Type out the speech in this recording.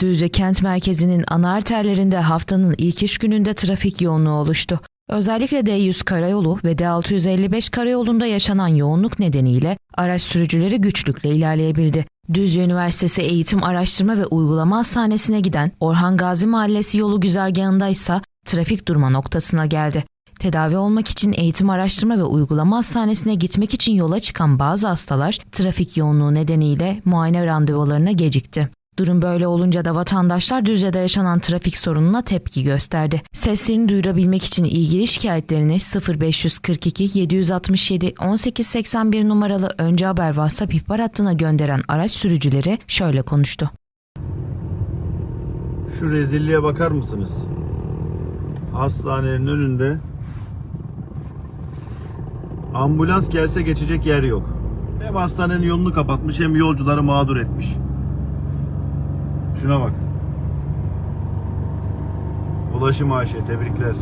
Düzce kent merkezinin ana arterlerinde haftanın ilk iş gününde trafik yoğunluğu oluştu. Özellikle D100 karayolu ve D655 karayolunda yaşanan yoğunluk nedeniyle araç sürücüleri güçlükle ilerleyebildi. Düzce Üniversitesi Eğitim Araştırma ve Uygulama Hastanesi'ne giden Orhan Gazi Mahallesi yolu güzergahında ise trafik durma noktasına geldi. Tedavi olmak için Eğitim Araştırma ve Uygulama Hastanesi'ne gitmek için yola çıkan bazı hastalar trafik yoğunluğu nedeniyle muayene randevularına gecikti. Durum böyle olunca da vatandaşlar Düzce'de yaşanan trafik sorununa tepki gösterdi. Seslerini duyurabilmek için ilgili şikayetlerini 0542 767 1881 numaralı önce haber WhatsApp ihbar hattına gönderen araç sürücüleri şöyle konuştu. Şu rezilliğe bakar mısınız? Hastanenin önünde ambulans gelse geçecek yer yok. Hem hastanenin yolunu kapatmış hem yolcuları mağdur etmiş. Şuna bak. Ulaşım AŞ tebrikler.